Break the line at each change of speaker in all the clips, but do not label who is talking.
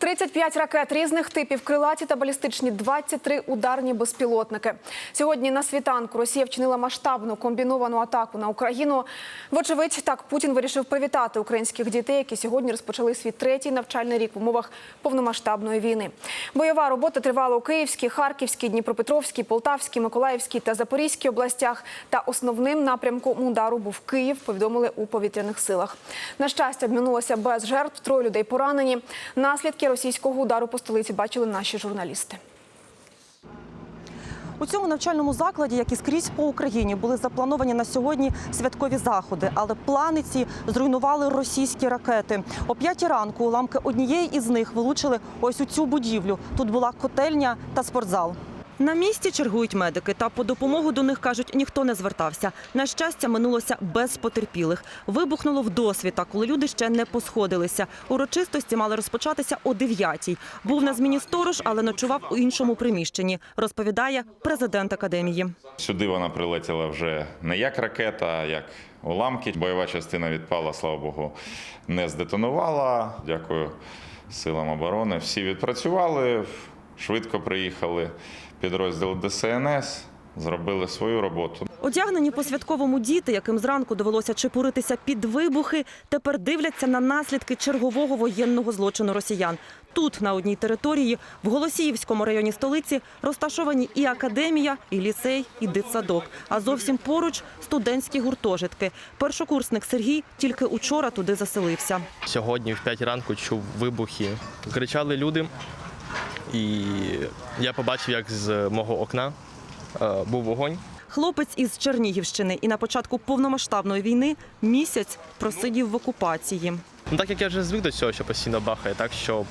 35 ракет різних типів, крилаті та балістичні, 23 ударні безпілотники. Сьогодні на світанку Росія вчинила масштабну комбіновану атаку на Україну. Вочевидь, так Путін вирішив привітати українських дітей, які сьогодні розпочали свій третій навчальний рік в умовах повномасштабної війни. Бойова робота тривала у Київській, Харківській, Дніпропетровській, Полтавській, Миколаївській та Запорізькій областях. Та основним напрямком удару був Київ. Повідомили у повітряних силах. На щастя, обминулося без жертв. Троє людей поранені. Наслідки російського удару по столиці бачили наші журналісти.
У цьому навчальному закладі, як і скрізь по Україні, були заплановані на сьогодні святкові заходи, але плани ці зруйнували російські ракети. О п'ятій ранку уламки однієї із них вилучили ось у цю будівлю. Тут була котельня та спортзал. На місці чергують медики, та по допомогу до них кажуть, ніхто не звертався. На щастя, минулося без потерпілих. Вибухнуло в досвіта, коли люди ще не посходилися. Урочистості мали розпочатися о 9-й. Був на зміні сторож, але ночував у іншому приміщенні. Розповідає президент академії.
Сюди вона прилетіла вже не як ракета, а як уламки. Бойова частина відпала, слава Богу, не здетонувала. Дякую силам оборони. Всі відпрацювали, швидко приїхали. Підрозділ ДСНС зробили свою роботу.
Одягнені по святковому діти, яким зранку довелося чепуритися під вибухи, тепер дивляться на наслідки чергового воєнного злочину росіян. Тут, на одній території, в Голосіївському районі столиці, розташовані і академія, і ліцей, і дитсадок. А зовсім поруч студентські гуртожитки. Першокурсник Сергій тільки учора туди заселився.
Сьогодні в 5 ранку чув вибухи. Кричали люди, і я побачив, як з мого окна е, був вогонь.
Хлопець із Чернігівщини і на початку повномасштабної війни місяць просидів в окупації.
Ну так як я вже звик до цього, що постійно бахає, так що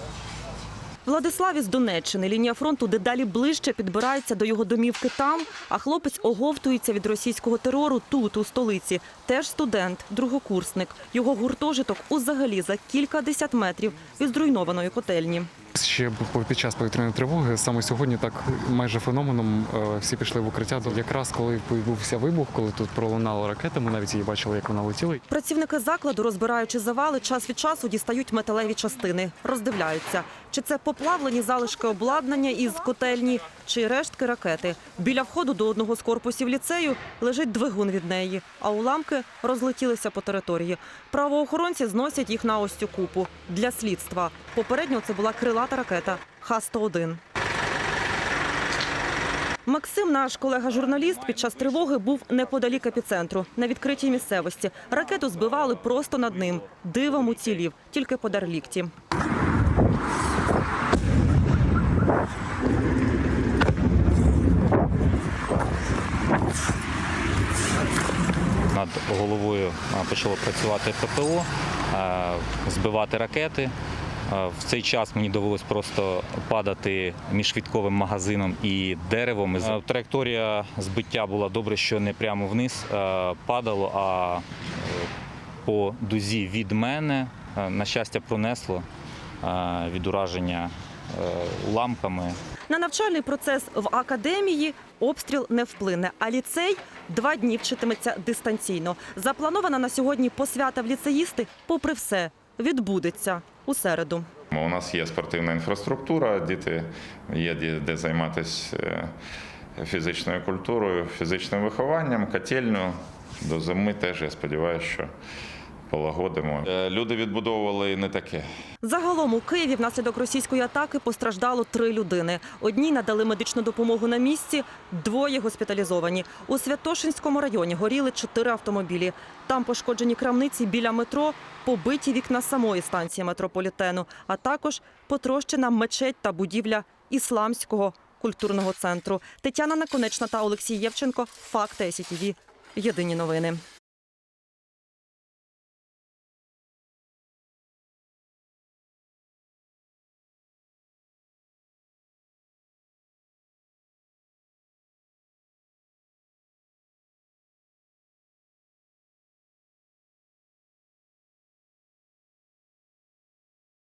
Владислав із Донеччини. Лінія фронту дедалі ближче підбирається до його домівки там, а хлопець оговтується від російського терору тут, у столиці. Теж студент, другокурсник. Його гуртожиток узагалі за кількадесят метрів від зруйнованої котельні.
Ще під час повітряної тривоги. Саме сьогодні так майже феноменом е, всі пішли в укриття. Якраз коли відбувся вибух, коли тут пролунала ракета, ми навіть її бачили, як вона летіла.
Працівники закладу, розбираючи завали, час від часу дістають металеві частини, роздивляються, чи це поплавлені залишки обладнання із котельні, чи рештки ракети. Біля входу до одного з корпусів ліцею лежить двигун від неї, а уламки розлетілися по території. Правоохоронці зносять їх на ось цю купу для слідства. Попередньо це була крилата ракета Х-101. Максим, наш колега-журналіст, під час тривоги був неподалік епіцентру, на відкритій місцевості. Ракету збивали просто над ним. Дивом уцілів, тільки подар лікті.
Над головою почало працювати ППО, збивати ракети. В цей час мені довелось просто падати між квітковим магазином і деревом. Траєкторія збиття була добре, що не прямо вниз падало, а по дузі від мене, на щастя, пронесло від ураження е, уламками.
На навчальний процес в академії обстріл не вплине, а ліцей два дні вчитиметься дистанційно. Запланована на сьогодні посвята в ліцеїсти, попри все, відбудеться у середу.
У нас є спортивна інфраструктура, діти є де- займатися е, фізичною культурою, фізичним вихованням, котельню. До зими теж я сподіваюся, що полагодимо. Е, Люди відбудовували і не таке.
Загалом у Києві внаслідок російської атаки постраждало три людини. Одній надали медичну допомогу на місці, двоє госпіталізовані. У Святошинському районі горіли чотири автомобілі. Там пошкоджені крамниці біля метро, побиті вікна самої станції метрополітену, а також потрощена мечеть та будівля ісламського культурного центру. Тетяна Наконечна та Олексій Євченко. Факти СІТВ. Єдині новини.